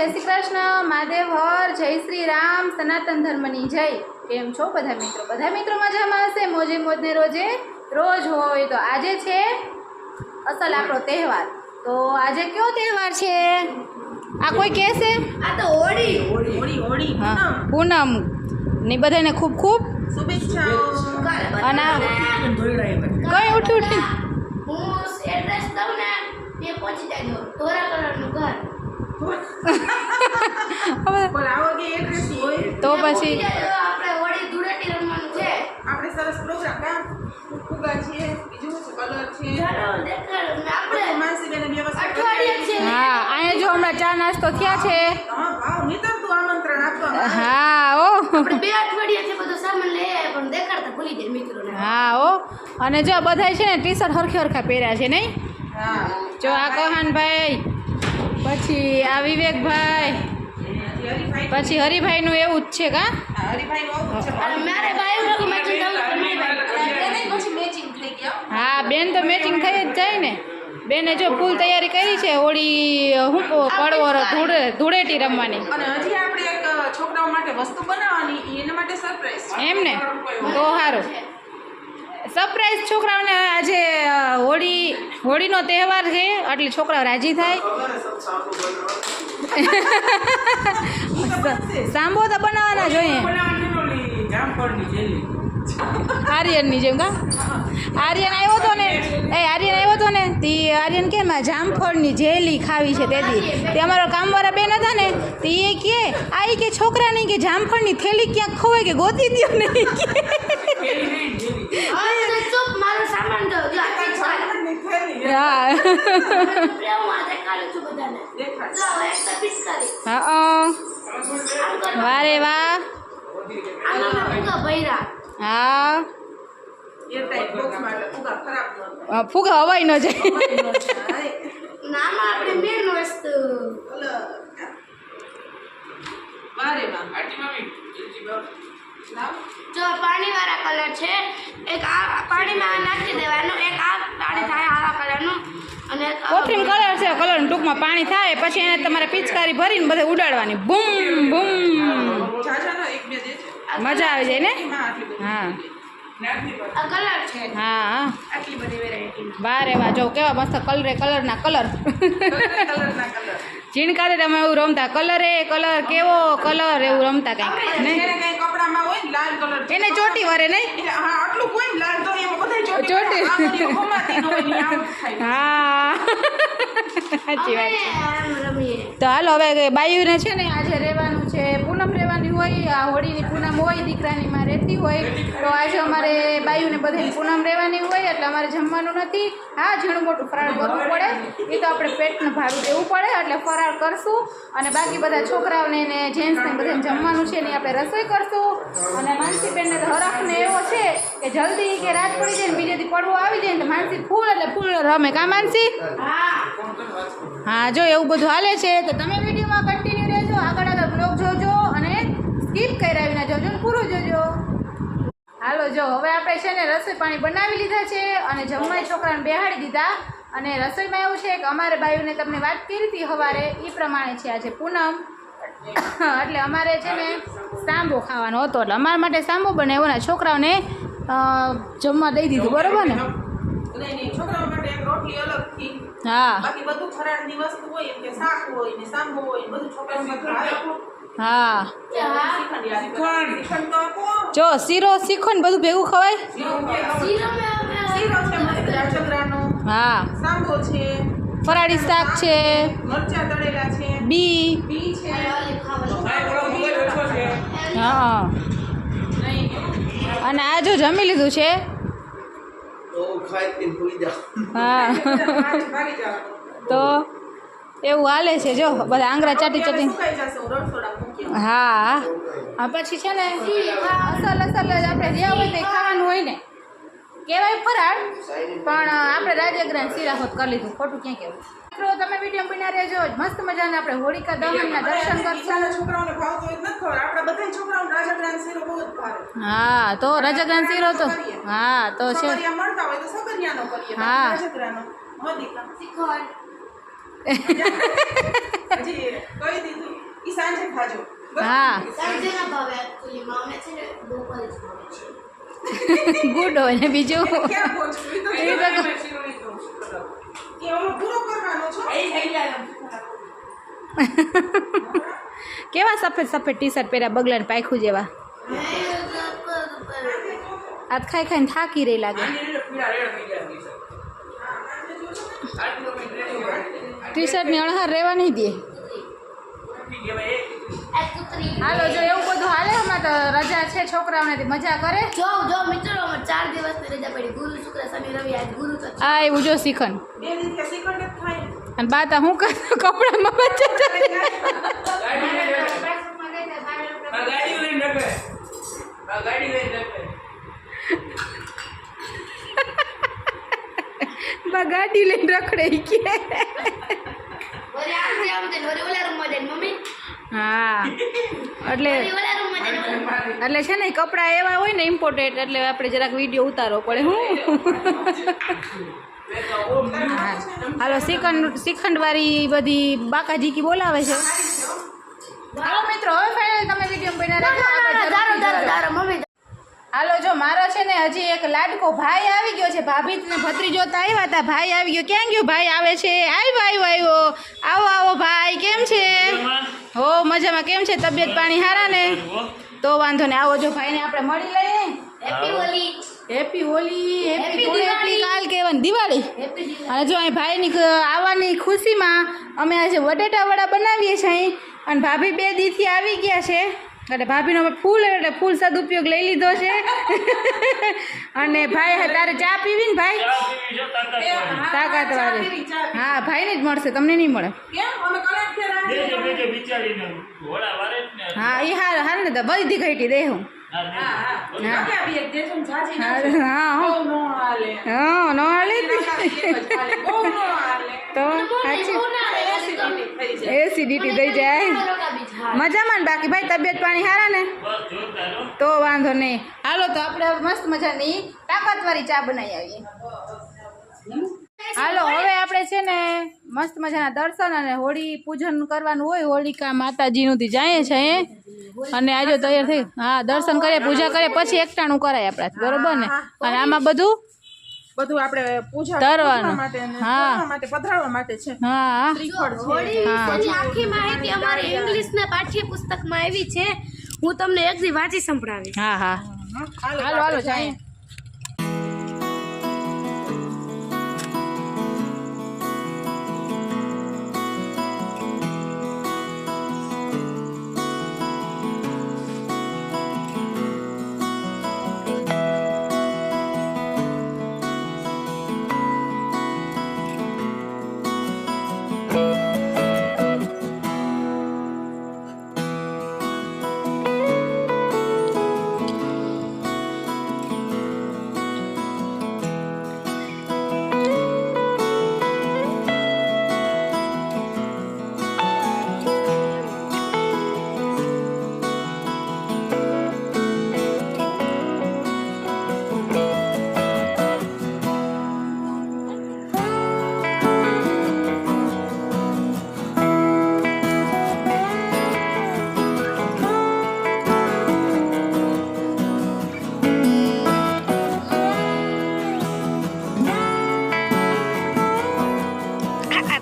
જય શ્રી કૃષ્ણ મહાદેવ હર જય શ્રી રામ સનાતન ધર્મની જય. કેમ છો બધા મિત્રો? બધા મિત્રો મજામાં હશે? મોજે મોજને રોજે રોજ હોય. તો આજે છે અસલ આપણો તહેવાર. તો આજે કયો તહેવાર છે? આ કોઈ કહેશે આ તો હોળી. હોળી. હોળી હા. પૂનમ. ને બધાને ખૂબ ખૂબ શુભેચ્છાઓ. અને કઈ ઉઠી ઉઠી હું એડ્રેસ દઉં ને તે પહોંચી જાય ધોરા કલરનું ઘર. તો પછી પહોંચી જાય તો આપણે હોળી ધૂળેટી રમવાનું છે. આપણે સરસ પ્રોગ્રામ ફુગા છે બીજું છે? કલર છે. ચાલો દેખાડો ને આપણે માનસીબેને વ્યવસ્થા અઠવાડિયે છે. હા અહીંયા જો હમણાં ચા નાસ્તો થયા છે. હા ભાવ નીતરતું આમંત્રણ આપવામાં હા ઓ. આપણે બે અઠવાડિયાથી બધો સામાન લઈ આવ્યા પણ દેખાડતા ભૂલી જાય મિત્રોને. હા ઓ. અને જો બધાય છે ને ટી શર્ટ હરખે હરખા પહેર્યા છે નહીં? જો આ કહાનભાઈ પછી આ વિવેકભાઈ. પછી પછી હરિભાઈનું એવું જ છે કા? હા, હરીફાઈનું આવું જ છે અને મારે બાયું લોકો મેચિંગ થવું તો નહીં ભાઈ પછી મેચિંગ થઈ ગયા હા બેન તો મેચિંગ થઈ જ જાય ને. બેને જો ફૂલ તૈયારી કરી છે હોળી હું પડવો ધૂળે ધૂળેટી રમવાની. અને હજી આપણે એક છોકરાઓ માટે વસ્તુ બનાવવાની એના માટે સરપ્રાઈઝ એમ ને? તો સારું. સરપ્રાઈઝ છોકરાઓને આજે હોળી હોળીનો તહેવાર છે એટલે છોકરાઓ રાજી થાય. સાંભો તો બનાવવાના જોઈએ. આર્યનની જેમ કા? આર્યન આવ્યો હતો ને? એ આર્યન આવ્યો હતો ને? તે આર્યન કે મારે જામફળની જેલી ખાવી છે તેથી તે અમારો કામવાળા બેન હતા ને તે એ કે આ કે છોકરાની કે જામફળની થેલી ક્યાંક ખોવાય કે ગોતી દો નહીં ચૂપ મારો સામાન દો જો આ ચીજ છે. હા પ્રેમ આ દેખાડું છું બધાને. જો એક તો પિચકારી હા આમ કરો. વારે વાહ આમાં ફૂગા ભર્યા હા ફુગા હવાઈ નો જાય હા, આપણે મેન વસ્તુ કલર. વારે વાહ. લાવ. જો પાણી વાળા કલર છે એક આ પાણીમાં નાખી દેવાનું એક આ પાણી થાય આવા કલરનું અને કોથરીમ કલર છે કલર ટૂંકમાં પાણી થાય પછી એને તમારે પિચકારી ભરીને બધે ઉડાડવાની. બૂમ બૂમ. મજા આવી જાય ને? હા કલર છે. હા આટલી બધી વેરાયટી વારે વાહ જો કેવા મસ્ત કલરે કલરના કલર કલરના કલર. તમે એવું રમતા કલરે કલર કેવો કલર એવું રમતા કંઈક નહીં? ને લાલ કલર એને ચોટી વરે નહીં? હા આટલું કોઈ લાલ તો એમાં બધા ચોટી ચોટી. હા. સાચી વાત તો હાલો હવે બાયુને છે ને આજે રહેવાની હોય આ હોળીની પૂનમ હોય દીકરાની માં રહેતી હોય તો આજે અમારે બાયુને બધાની પૂનમ રહેવાની હોય એટલે અમારે જમવાનું નથી. હા ઝીણું મોટું ફરાળ કરવું પડે. એ તો આપણે પેટનું ભાડું દેવું પડે એટલે ફરાળ કરશું. અને બાકી બધા છોકરાઓને ને જેન્ટ્સને બધાને જમવાનું છે ને આપણે રસોઈ કરશું. અને માનસીબેનને તો હરખને એવો છે કે જલ્દી કે રાત પડી જાય ને બીજેથી પડવું આવી જાય ને માનસી ફૂલ એટલે ફૂલ રમે. કા માનસી? હા. હા જો એવું બધું હાલે છે તો તમે વિડીયોમાં કન્ટિન્યુ રહેજો આગળ આગળ બ્લોગ જોજો અને સ્કીપ કર્યા વિના જોજો ને પૂરું જોજો. હાલો જો હવે આપણે છે ને રસોઈ પાણી બનાવી લીધા છે અને જમવાય છોકરાને બેહાડી દીધા. અને રસોઈમાં એવું છે કે અમારે બાયુને તમને વાત કરી હતી સવારે એ પ્રમાણે છે આજે પૂનમ. એટલે અમારે છે ને સાંભો ખાવાનો હતો. એટલે અમારા માટે સાંભો બનાવ્યો ને છોકરાઓને જમવા દઈ દીધું બરોબર ને? હા. બાકી બધું ફરાળની વસ્તુ હોય કે શાક હોય ને સાંભો હોય બધું છોકરાઓ માટે આવે. હા. જો, શીરો શીખો ને બધું ભેગું ખવાય? હા. ફરાળી શાક છે. બી. હા. અને આ જો જમી લીધું છે. હા. તો એવું હાલે છે, જો, બધા આંગળા ચાટી ચાટી હું. હા પછી છે ને અસલ અસલ જ આપણે જ્યાં હોય તે ખાવાનું હોય ને. કહેવાય ફરાળ પણ આપણે રાજગ્રાન સિરાહોત કરી લીધું. ખોટું ક્યાં કહેવું મિત્રો તમે વીડિયો બના રહેજો. મસ્ત મજાના આપણે હોળિકા દહનના દર્શન કરશું. ભાવતો તો રાજગરાન શીરો તો હા તો છે. હા તો હા. તો છે किसान जे भाजो हाँ किसान जे ना भावे कोली मामे छे ने भोपाल गुड हो ने के हम खाई सफ़ेद सफ़ेद टी शर्ट पेरा बगलन पाखू जेवा आज खाई था थाकी रही लागे टी शर्ट ने अणहार रेवा नहीं दिए હાલો જો એવું બધું હાલે હમણાં તો રજા છે છોકરાઓને મજા કરે. જો જો મિત્રો ચાર દિવસની રજા પડી. ગુરુ શુક્ર શનિ રવિ આજ ગુરુ તો. આ એવું જો શીખન. અને બાતા હું કર? કપડામાં બચે ગાડી લઈને રખડે કે. ઓલા રૂમમાં મમ્મી? હા. એટલે. એટલે છે ને કપડાં એવા હોય ને ઇમ્પોર્ટેન્ટ એટલે આપણે જરાક વીડિયો ઉતારવો પડે હું? હાલો શ્રીખંડ શ્રીખંડવાળી બધી બાકાજીકી બોલાવે છે. હાલો મિત્રો હવે ફાઇનલ તમે વીડિયો બન્યા રાખો હાલો જો મારો છે ને હજી એક લાડકો ભાઈ આવી ગયો છે. ભાભી ને ભત્રીજો તો આવ્યા હતા. ભાઈ આવી ગયો. ક્યાં ગયો ભાઈ આવે છે? આવ્યો આવ્યો આવ્યો આવો આવો ભાઈ. કેમ છે? હો મજામાં. કેમ છે? તબિયત પાણી હારા ને? તો વાંધો ને આવો જો ભાઈને આપણે મળી લઈએ. Happy Holi. Happy Holi happy Diwali. કાલ કહેવાની દિવાળી. અને જો અહીં ભાઈની આવવાની ખુશીમાં અમે આજે વટેટા વડા બનાવીએ છીએ અહીં. અને ભાભી બે દીથી આવી ગયા છે. એટલે ભાભીનો ફૂલ એટલે ફૂલ સદુપયોગ લઈ લીધો છે. અને ભાઈ હા, તારે ચા પીવી ને ભાઈ? તાકાત વાળી હા ભાઈને જ મળશે તમને નહીં મળે. હા એ હાર હાર ને તો બધી ઘટી દે હું. હાલે હાલે. હાલે. હાલે. તો એસિડિટી થઈ જાય. મજામાં ને બાકી? ભાઈ તબિયત પાણી સારા ને? તો વાંધો નહીં. હાલો તો આપણે મસ્ત મજાની તાકાતવાળી ચા બનાવી આવીએ. હાલો હવે આપણે છે ને મસ્ત મજાના દર્શન અને હોળી પૂજન કરવાનું હોય હોળિકા માતાજીનું થી જાય છે અને આજે તૈયાર થઈ હા દર્શન કરીએ પૂજા કરીએ પછી એકટાણું કરાય આપણાથી બરોબર ને? અને આમાં બધું બધું આપણે પૂજા કરવા માટે હા. માટે પધરાવવા માટે છે. હા. આખી માહિતી અમારી ઇંગ્લિશના પાઠ્યપુસ્તકમાં આવી છે. હું તમને એક વાંચી સંભળાવીશ. હા હા. હાલો હાલો જાય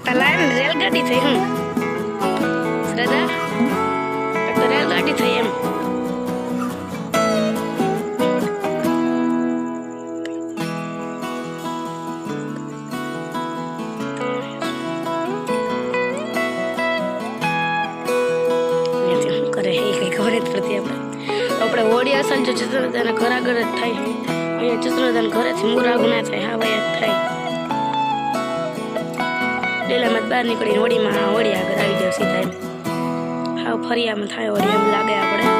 આ રેલગાડી થઈ. હું દાદા તો રેલગાડી થઈ એમ. આપણે. આપણે હોળી અસલ જો ચિત્રદાના ઘર આગળ જ થાય. અહીંયા ચિત્રદાન ઘરેથી મુરાગ ના થાય. હા ભાઈ થાય. ડેલામાં જ બહાર નીકળીને હોળીમાં હોળી આગળ આવી ગયો સીધા એમ. હાવ ફરિયામાં થાય હોળી એમ લાગે આપણે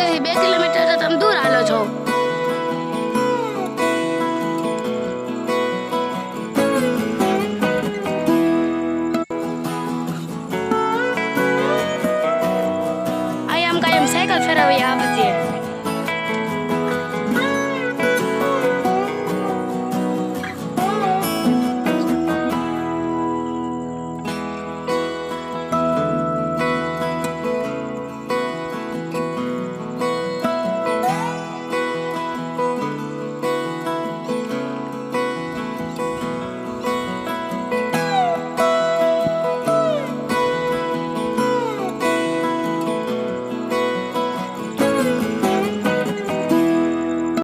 થી બે કિલોમીટર.